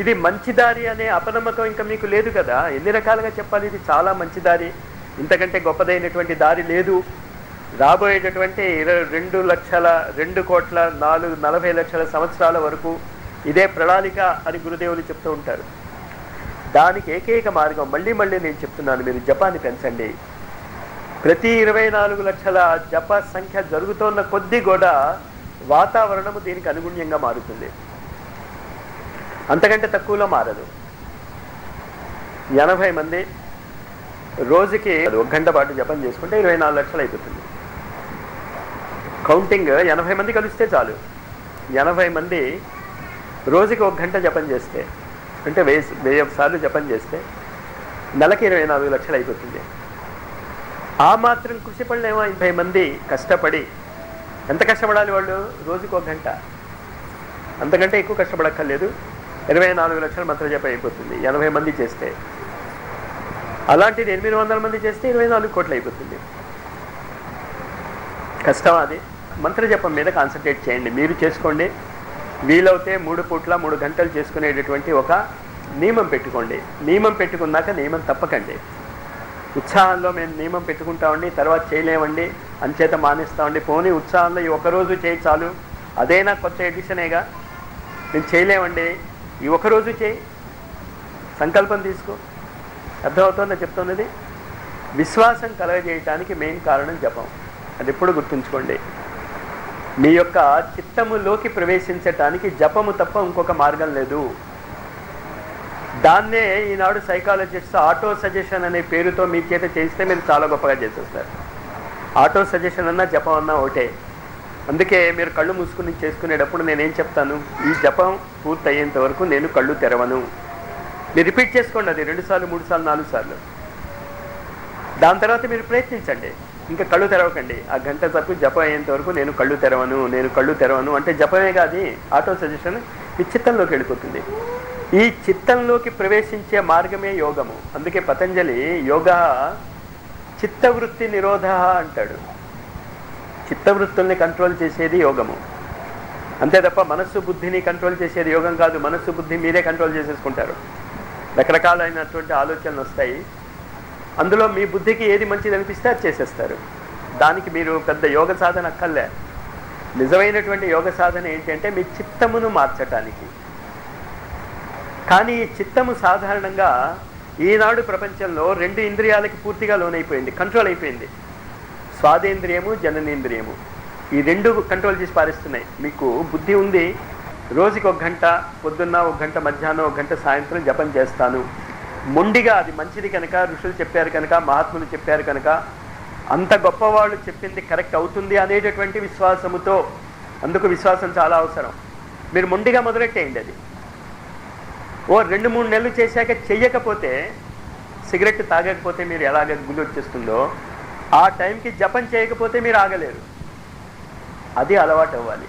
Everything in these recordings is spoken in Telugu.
ఇది మంచి దారి అనే అపనమ్మకం ఇంకా మీకు లేదు కదా? ఎన్ని రకాలుగా చెప్పాలి? ఇది చాలా మంచి దారి. ఇంతకంటే గొప్పదైనటువంటి దారి లేదు. రాబోయేటటువంటి ఇరవై రెండు లక్షల రెండు కోట్ల నాలుగు నలభై లక్షల సంవత్సరాల వరకు ఇదే ప్రణాళిక అని గురుదేవులు చెప్తూ ఉంటారు. దానికి ఏకైక మార్గం మళ్ళీ మళ్ళీ నేను చెప్తున్నాను మీరు జపాన్ని పెంచండి. ప్రతి ఇరవై నాలుగు లక్షల జప సంఖ్య జరుగుతున్న కొద్దీ కూడా వాతావరణము దీనికి అనుగుణ్యంగా మారుతుంది. అంతకంటే తక్కువలో మారదు. ఎనభై మంది రోజుకి ఒక గంట పాటు జపం చేసుకుంటే ఇరవై నాలుగు లక్షలు అయిపోతుంది. కౌంటింగ్ ఎనభై మంది కలిస్తే చాలు. ఎనభై మంది రోజుకి ఒక గంట జపం చేస్తే అంటే వెయ్యి వెయ్యి సార్లు జపం చేస్తే నెలకి ఇరవై నాలుగు లక్షలు అయిపోతుంది. ఆ మాత్రం కృషి పనులేమో ఎనభై మంది కష్టపడి ఎంత కష్టపడాలి వాళ్ళు? రోజుకి ఒక గంట. అంతకంటే ఎక్కువ కష్టపడక్కర్లేదు. ఇరవై నాలుగు లక్షల మంత్ర జపం అయిపోతుంది. ఎనభై మంది చేస్తే. అలాంటిది ఎనిమిది వందల మంది చేస్తే ఇరవై నాలుగు కోట్లు అయిపోతుంది. కష్టం అది. మంత్ర జపం మీద కాన్సన్ట్రేట్ చేయండి. మీరు చేసుకోండి. వీలవుతే మూడు పూట్ల మూడు గంటలు చేసుకునేటటువంటి ఒక నియమం పెట్టుకోండి. నియమం పెట్టుకున్నాక నియమం తప్పకండి. ఉత్సాహంలో మేము నియమం పెట్టుకుంటామండి తర్వాత చేయలేమండి అంచేత మానేస్తామండి. పోనీ ఉత్సాహంలో ఈ ఒక్కరోజు చేయి చాలు. అదైనా కొత్త ఎడిషనేగా. నేను చేయలేమండి. ఈ ఒక్కరోజు చేయి. సంకల్పం తీసుకో. అర్థమవుతుందో చెప్తున్నది? విశ్వాసం కలగజేయటానికి మెయిన్ కారణం జపం. అది ఎప్పుడు గుర్తుంచుకోండి. మీ యొక్క చిత్తములోకి ప్రవేశించటానికి జపము తప్ప ఇంకొక మార్గం లేదు. దాన్నే ఈనాడు సైకాలజిస్ట్ ఆటో సజెషన్ అనే పేరుతో మీ చేత చేస్తే మీరు చాలా గొప్పగా చేసేస్తారు. ఆటో సజెషన్ అన్నా జపం అన్నా ఒకటే. అందుకే మీరు కళ్ళు మూసుకుని చేసుకునేటప్పుడు నేనేం చెప్తాను? ఈ జపం పూర్తి అయ్యేంత వరకు నేను కళ్ళు తెరవను. మీరు రిపీట్ చేసుకోండి అది రెండు సార్లు మూడు సార్లు నాలుగు సార్లు. దాని తర్వాత మీరు ప్రయత్నించండి. ఇంకా కళ్ళు తెరవకండి. ఆ గంట తప్పు జపం అయ్యేంత వరకు నేను కళ్ళు తెరవను నేను కళ్ళు తెరవను. అంటే జపమే కాదు ఆటో సజెషన్ ఈ చిత్తంలోకి వెళ్ళిపోతుంది. ఈ చిత్తంలోకి ప్రవేశించే మార్గమే యోగము. అందుకే పతంజలి యోగ చిత్తవృత్తి నిరోధ అంటాడు. చిత్తవృత్తుల్ని కంట్రోల్ చేసేది యోగము. అంతే తప్ప మనస్సు బుద్ధిని కంట్రోల్ చేసేది యోగం కాదు. మనస్సు బుద్ధి మీరే కంట్రోల్ చేసేసుకుంటారు. రకరకాలైనటువంటి ఆలోచనలు వస్తాయి. అందులో మీ బుద్ధికి ఏది మంచిది అనిపిస్తే అది చేసేస్తారు. దానికి మీరు పెద్ద యోగ సాధన అక్కర్లే. నిజమైనటువంటి యోగ సాధన ఏంటంటే మీ చిత్తమును మార్చటానికి. కానీ ఈ చిత్తము సాధారణంగా ఈనాడు ప్రపంచంలో రెండు ఇంద్రియాలకి పూర్తిగా లోనైపోయింది కంట్రోల్ అయిపోయింది. స్వాదేంద్రియము జననేంద్రియము. ఈ రెండు కంట్రోల్ చేసి పారిస్తున్నాయి. మీకు బుద్ధి ఉంది రోజుకి ఒక గంట పొద్దున్న ఒక గంట మధ్యాహ్నం ఒక గంట సాయంత్రం జపం చేస్తాను. మొండిగా అది మంచిది కనుక ఋషులు చెప్పారు కనుక మహాత్ములు చెప్పారు కనుక అంత గొప్పవాళ్ళు చెప్పింది కరెక్ట్ అవుతుంది అనేటటువంటి విశ్వాసముతో అందుకు విశ్వాసం చాలా అవసరం. మీరు మొండిగా మొదలెట్టేయండి అది. ఓ రెండు మూడు నెలలు చేశాక చెయ్యకపోతే సిగరెట్ తాగకపోతే మీరు ఎలాగ గుళ్ళు వచ్చేస్తుందో ఆ టైంకి జపం చేయకపోతే మీరు ఆగలేరు. అది అలవాటు అవ్వాలి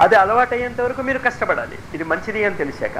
అది అలవాటు అయ్యేంత వరకు మీరు కష్టపడాలి. ఇది మంచిది అని తెలిసాక.